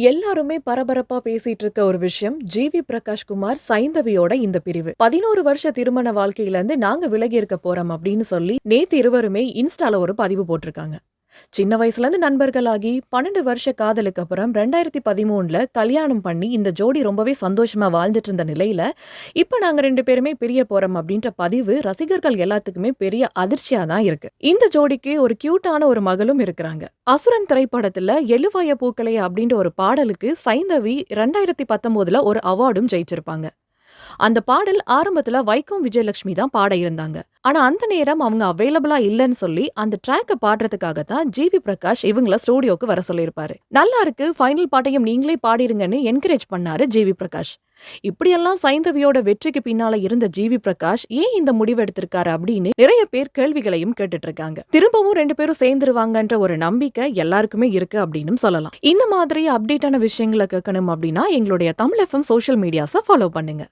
எல்லாருமே பரபரப்பா பேசிட்டு இருக்க ஒரு விஷயம் ஜிவி பிரகாஷ் குமார் சைந்தவியோட இந்த பிரிவு. பதினோரு வருஷ திருமண வாழ்க்கையில இருந்து நாங்க விலகி இருக்க போறோம் அப்படின்னு சொல்லி நேத்து இருவருமே இன்ஸ்டால ஒரு பதிவு போட்டிருக்காங்க. சின்ன வயசுல இருந்து நண்பர்களாகி பன்னெண்டு வருஷ காதலுக்கு அப்புறம் ரெண்டாயிரத்தி பதிமூணுல கல்யாணம் பண்ணி இந்த ஜோடி ரொம்பவே சந்தோஷமா வாழ்ந்துட்டு இருந்த நிலையில இப்ப நாங்க ரெண்டு பேருமே பிரிய போகிறோம் அப்படின்ற பதிவு ரசிகர்கள் எல்லாத்துக்குமே பெரிய அதிர்ச்சியா தான் இருக்கு. இந்த ஜோடிக்கு ஒரு கியூட்டான ஒரு மகளும் இருக்கிறாங்க. அசுரன் திரைப்படத்துல எழுவாய பூக்களை அப்படின்ற ஒரு பாடலுக்கு சைந்தவி ரெண்டாயிரத்தி பத்தொம்போதில் ஒரு அவார்டும் ஜெயிச்சிருப்பாங்க. அந்த பாடல் ஆரம்பத்துல வைக்கம் விஜயலட்சுமி தான் பாட இருந்தாங்க. ஆனா அந்த நேரம் அவங்க அவைலபிளா இல்லைன்னு சொல்லி அந்த ட்ராக்கை பாடுறதுக்காக தான் ஜிவி பிரகாஷ் இவங்கள ஸ்டூடியோக்கு வர சொல்லியிருப்பாரு. நல்லா இருக்கு ஃபைனல் பாட்டையும் நீங்களே பாடிருங்கன்னு என்கரேஜ் பண்ணாரு ஜிவி பிரகாஷ். இப்படியெல்லாம் சைந்தவியோட வெற்றிக்கு பின்னால இருந்த ஜிவி பிரகாஷ் ஏன் இந்த முடிவு எடுத்திருக்காரு அப்படின்னு நிறைய பேர் கேள்விகளையும் கேட்டுட்டு இருக்காங்க திரும்பவும் ரெண்டு பேரும் சேர்ந்துருவாங்கன்ற ஒரு நம்பிக்கை எல்லாருக்குமே இருக்கு அப்படின்னு சொல்லலாம். இந்த மாதிரி அப்டேட்டான விஷயங்களை கேட்கணும் அப்படின்னா எங்களுடைய தமிழ் எஃப்எம் சோஷியல் மீடியாஸை ஃபாலோ பண்ணுங்க.